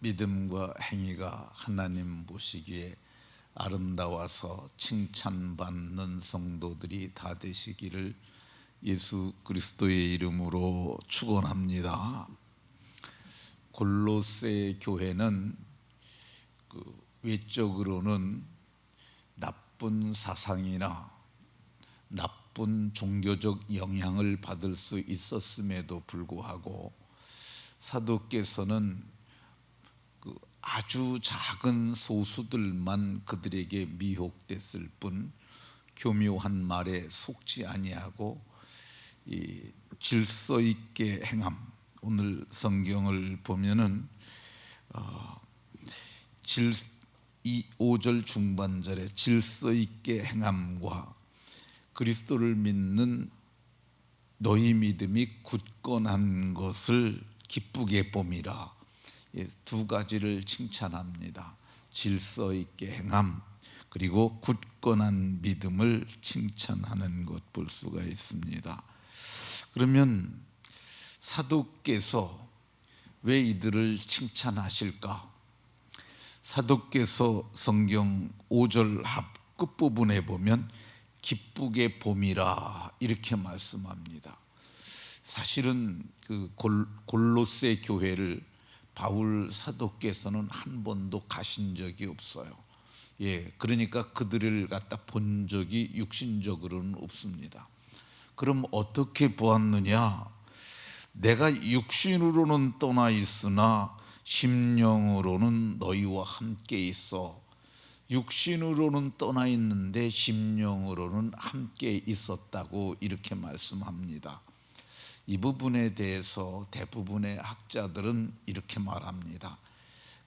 믿음과 행위가 하나님 보시기에 아름다워서 칭찬받는 성도들이 다 되시기를 예수 그리스도의 이름으로 축원합니다. 골로새 교회는 그 외적으로는 나쁜 사상이나 나쁜 종교적 영향을 받을 수 있었음에도 불구하고 사도께서는 그 아주 작은 소수들만 그들에게 미혹됐을 뿐 교묘한 말에 속지 아니하고 이 질서 있게 행함. 오늘 성경을 보면은 어, 질, 이 5절 중반절에 질서 있게 행함과 그리스도를 믿는 너희 믿음이 굳건한 것을 기쁘게 봄이라. 예, 두 가지를 칭찬합니다. 질서 있게 행함 그리고 굳건한 믿음을 칭찬하는 것 볼 수가 있습니다. 그러면 사도께서 왜 이들을 칭찬하실까? 사도께서 성경 5절 합 끝부분에 보면 기쁘게 봄이라 이렇게 말씀합니다. 사실은 그 골로새 교회를 바울 사도께서는 한 번도 가신 적이 없어요. 예, 그러니까 그들을 갖다 본 적이 육신적으로는 없습니다. 그럼 어떻게 보았느냐? 내가 육신으로는 떠나 있으나 심령으로는 너희와 함께 있어. 육신으로는 떠나 있는데 심령으로는 함께 있었다고 이렇게 말씀합니다. 이 부분에 대해서 대부분의 학자들은 이렇게 말합니다.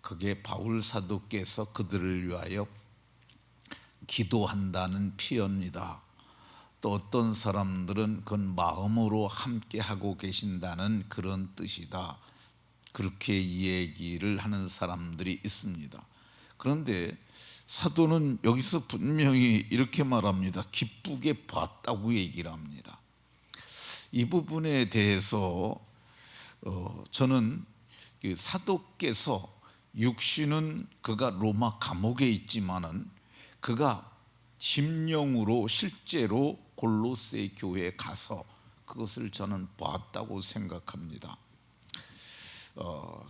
그게 바울 사도께서 그들을 위하여 기도한다는 표현이다. 또 어떤 사람들은 그건 마음으로 함께 하고 계신다는 그런 뜻이다. 그렇게 얘기를 하는 사람들이 있습니다. 그런데 사도는 여기서 분명히 이렇게 말합니다. 기쁘게 봤다고 얘기를 합니다. 이 부분에 대해서 어, 저는 사도께서 육신은 그가 로마 감옥에 있지만은 그가 심령으로 실제로 골로새 교회에 가서 그것을 저는 봤다고 생각합니다. 어,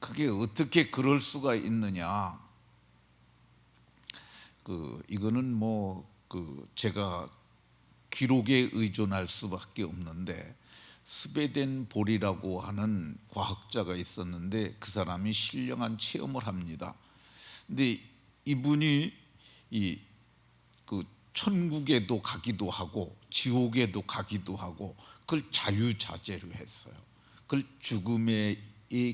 그게 어떻게 그럴 수가 있느냐? 그 이거는 뭐 그 제가 기록에 의존할 수밖에 없는데 스베덴 볼이라고 하는 과학자가 있었는데 그 사람이 신령한 체험을 합니다. 근데 이분이 이 그 천국에도 가기도 하고 지옥에도 가기도 하고 그걸 자유자재로 했어요. 그걸 죽음의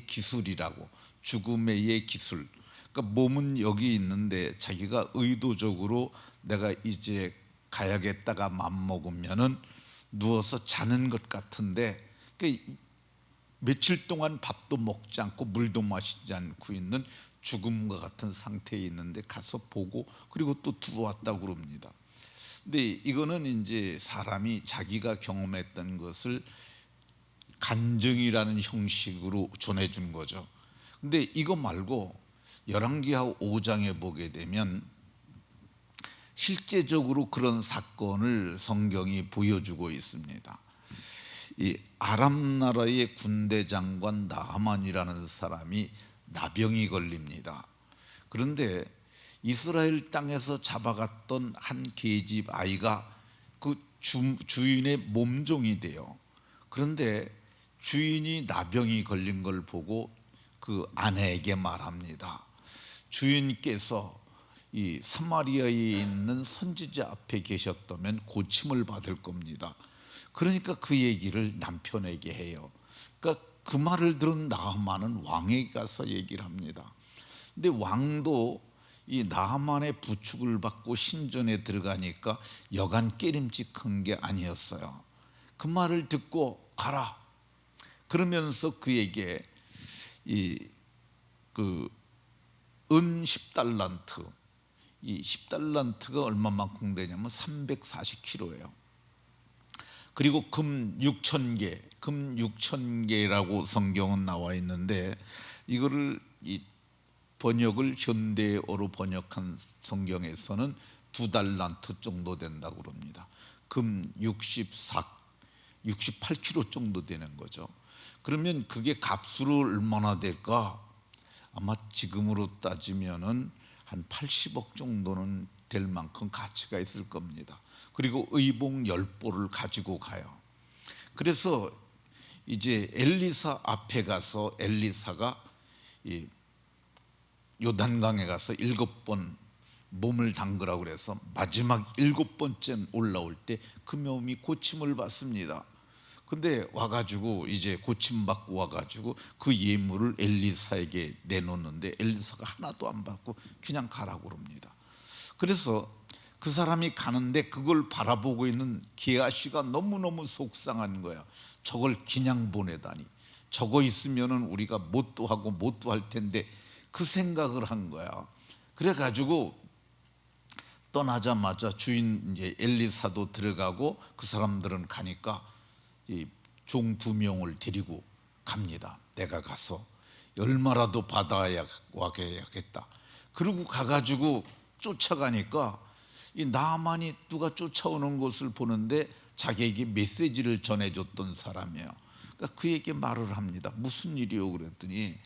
기술이라고 죽음의 기술. 그러니까 몸은 여기 있는데 자기가 의도적으로 내가 이제 가야겠다가 맘 먹으면은 누워서 자는 것 같은데 그 며칠 동안 밥도 먹지 않고 물도 마시지 않고 있는 죽음과 같은 상태에 있는데 가서 보고 그리고 또 들어왔다고 그럽니다. 근데 이거는 이제 사람이 자기가 경험했던 것을 간증이라는 형식으로 전해 준 거죠. 근데 이거 말고 열왕기하 5장에 보게 되면 실제적으로 그런 사건을 성경이 보여주고 있습니다. 이 아람 나라의 군대 장관 나하만이라는 사람이 나병이 걸립니다. 그런데 이스라엘 땅에서 잡아갔던 한 계집 아이가 그 주, 주인의 몸종이 돼요. 그런데 주인이 나병이 걸린 걸 보고 그 아내에게 말합니다. 주인께서 이 사마리아에 있는 선지자 앞에 계셨다면 고침을 받을 겁니다. 그러니까 그 얘기를 남편에게 해요. 그러니까 그 말을 들은 나하만은 왕에게 가서 얘기를 합니다. 근데 왕도 이 나하만의 부축을 받고 신전에 들어가니까 여간 깨림직한 게 아니었어요. 그 말을 듣고 가라. 그러면서 그에게 이그 은 10달란트 이 10달란트가 얼마만큼 되냐면 340kg예요. 그리고 금 6천 개, 금 6천 개라고 성경은 나와 있는데 이거를 이 번역을 현대어로 번역한 성경에서는 두 달란트 정도 된다고 그럽니다. 금 64, 68kg 정도 되는 거죠. 그러면 그게 값으로 얼마나 될까? 아마 지금으로 따지면은 한 80억 정도는 될 만큼 가치가 있을 겁니다. 그리고 의복 열보를 가지고 가요. 그래서 이제 엘리사 앞에 가서 엘리사가 이 요단강에 가서 일곱 번 몸을 담그라고 그래서 마지막 일곱 번째 올라올 때 그 몸이 고침을 받습니다. 근데 와가지고 이제 고침 받고 와가지고 그 예물을 엘리사에게 내놓는데 엘리사가 하나도 안 받고 그냥 가라고 그럽니다. 그래서 그 사람이 가는데 그걸 바라보고 있는 게하시가 너무너무 속상한 거야. 저걸 그냥 보내다니. 저거 있으면은 우리가 못도 하고 못도 할 텐데 그 생각을 한 거야. 그래 가지고 떠나자마자 주인 이제 엘리사도 들어가고 그 사람들은 가니까 종 두 명을 데리고 갑니다. 내가 가서 얼마라도 받아야 와야겠다. 그리고 가가지고 쫓아가니까 이 나만이 누가 쫓아오는 것을 보는데 자기에게 메시지를 전해줬던 사람이에요. 그러니까 그에게 말을 합니다. 무슨 일이요? 그랬더니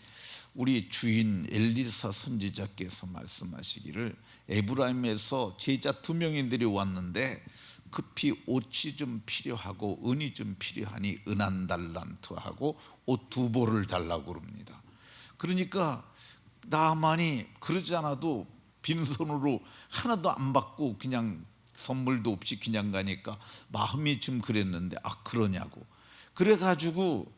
우리 주인 엘리사 선지자께서 말씀하시기를 에브라임에서 제자 두 명인들이 왔는데 급히 옷이 좀 필요하고 은이 좀 필요하니 은 한 달란트하고 옷 두 벌을 달라고 그럽니다. 그러니까 나만이 그러지 않아도 빈손으로 하나도 안 받고 그냥 선물도 없이 그냥 가니까 마음이 좀 그랬는데 아 그러냐고 그래 가지고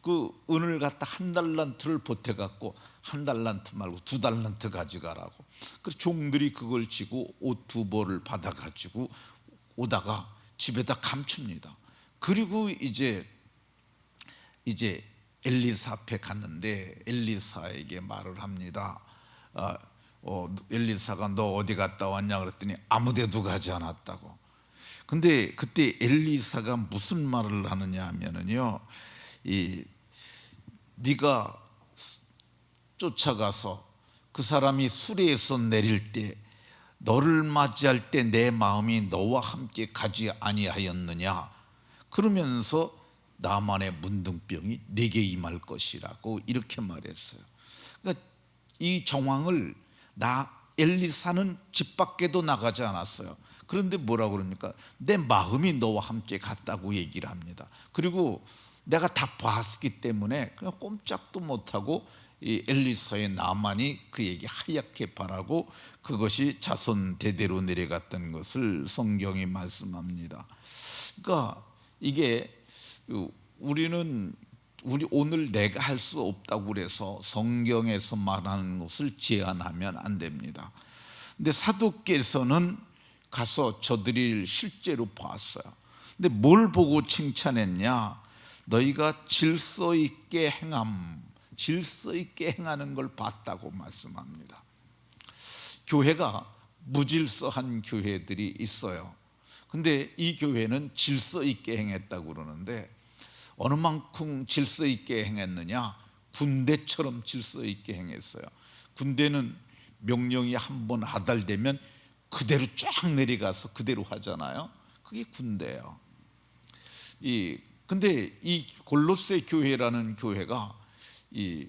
그 은을 갖다 한 달란트를 보태 갖고 한 달란트 말고 두 달란트 가져가라고 그 종들이 그걸 지고 옷 두 벌을 받아 가지고 오다가 집에다 감춥니다. 그리고 이제 이제 엘리사 앞에 갔는데 엘리사에게 말을 합니다. 아, 어, 엘리사가 너 어디 갔다 왔냐? 그랬더니 아무데도 가지 않았다고. 근데 그때 엘리사가 무슨 말을 하느냐 하면은요, 이 네가 쫓아가서 그 사람이 수레에서 내릴 때 너를 맞이할 때 내 마음이 너와 함께 가지 아니하였느냐 그러면서 나만의 문둥병이 내게 임할 것이라고 이렇게 말했어요. 그러니까 이 정황을 나 엘리사는 집 밖에도 나가지 않았어요. 그런데 뭐라고 그럽니까? 내 마음이 너와 함께 갔다고 얘기를 합니다. 그리고 내가 다 봤기 때문에 그냥 꼼짝도 못하고 이 엘리사의 나만이 그에게 하얗게 바라고 그것이 자손 대대로 내려갔던 것을 성경이 말씀합니다. 그러니까 이게 우리는 우리 오늘 내가 할 수 없다고 그래서 성경에서 말하는 것을 제한하면 안 됩니다. 근데 사도께서는 가서 저들이 실제로 봤어요. 근데 뭘 보고 칭찬했냐? 너희가 질서 있게 행함, 질서 있게 행하는 걸 봤다고 말씀합니다. 교회가 무질서한 교회들이 있어요. 근데 이 교회는 질서 있게 행했다고 그러는데 어느 만큼 질서 있게 행했느냐? 군대처럼 질서 있게 행했어요. 군대는 명령이 한 번 하달되면 그대로 쫙 내려가서 그대로 하잖아요. 그게 군대예요. 이 근데 이 골로새 교회라는 교회가 이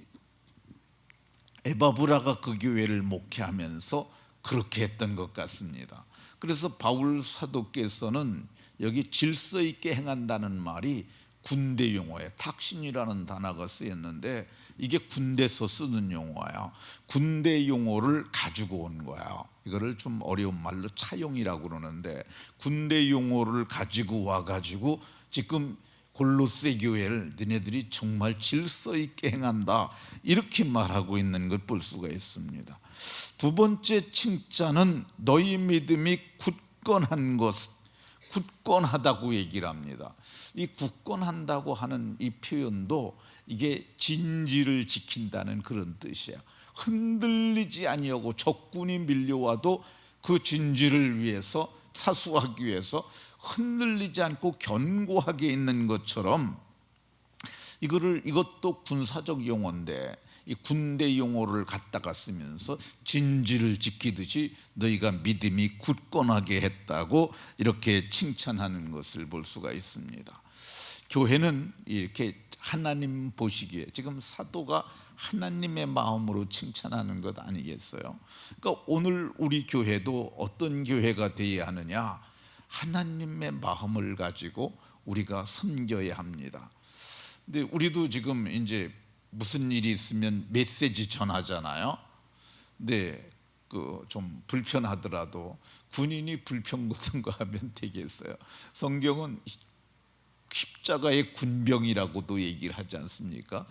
에바브라가 그 교회를 목회하면서 그렇게 했던 것 같습니다. 그래서 바울 사도께서는 여기 질서 있게 행한다는 말이 군대 용어에 탁신이라는 단어가 쓰였는데 이게 군대에서 쓰는 용어야. 군대 용어를 가지고 온 거야. 이거를 좀 어려운 말로 차용이라고 그러는데 군대 용어를 가지고 와 가지고 지금 골로새 교회를 너네들이 정말 질서 있게 행한다 이렇게 말하고 있는 걸 볼 수가 있습니다. 두 번째 칭찬은 너희 믿음이 굳건한 것 굳건하다고 얘기를 합니다. 이 굳건한다고 하는 이 표현도 이게 진지를 지킨다는 그런 뜻이야. 흔들리지 아니하고 적군이 밀려와도 그 진지를 위해서 사수하기 위해서 흔들리지 않고 견고하게 있는 것처럼 이거를 이것도 군사적 용어인데 이 군대 용어를 갖다가 쓰면서 진지를 지키듯이 너희가 믿음이 굳건하게 했다고 이렇게 칭찬하는 것을 볼 수가 있습니다. 교회는 이렇게 하나님 보시기에 지금 사도가 하나님의 마음으로 칭찬하는 것 아니겠어요? 그러니까 오늘 우리 교회도 어떤 교회가 되어야 하느냐? 하나님의 마음을 가지고 우리가 섬겨야 합니다. 근데 우리도 지금 이제 무슨 일이 있으면 메시지 전하잖아요. 근데 그 좀 불편하더라도 군인이 불편 같은 거 하면 되겠어요. 성경은 십자가의 군병이라고도 얘기를 하지 않습니까?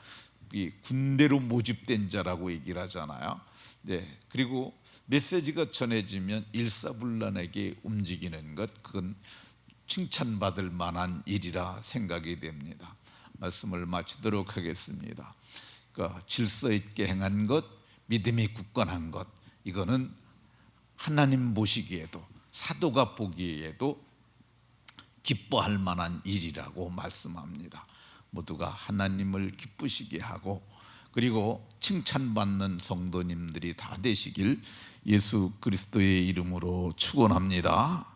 이 군대로 모집된 자라고 얘기를 하잖아요. 네. 그리고 메시지가 전해지면 일사불란하게 움직이는 것 그건 칭찬받을 만한 일이라 생각이 됩니다. 말씀을 마치도록 하겠습니다. 그러니까 질서 있게 행한 것, 믿음이 굳건한 것 이거는 하나님 보시기에도 사도가 보기에도 기뻐할 만한 일이라고 말씀합니다. 모두가 하나님을 기쁘시게 하고 그리고 칭찬받는 성도님들이 다 되시길 예수 그리스도의 이름으로 축원합니다.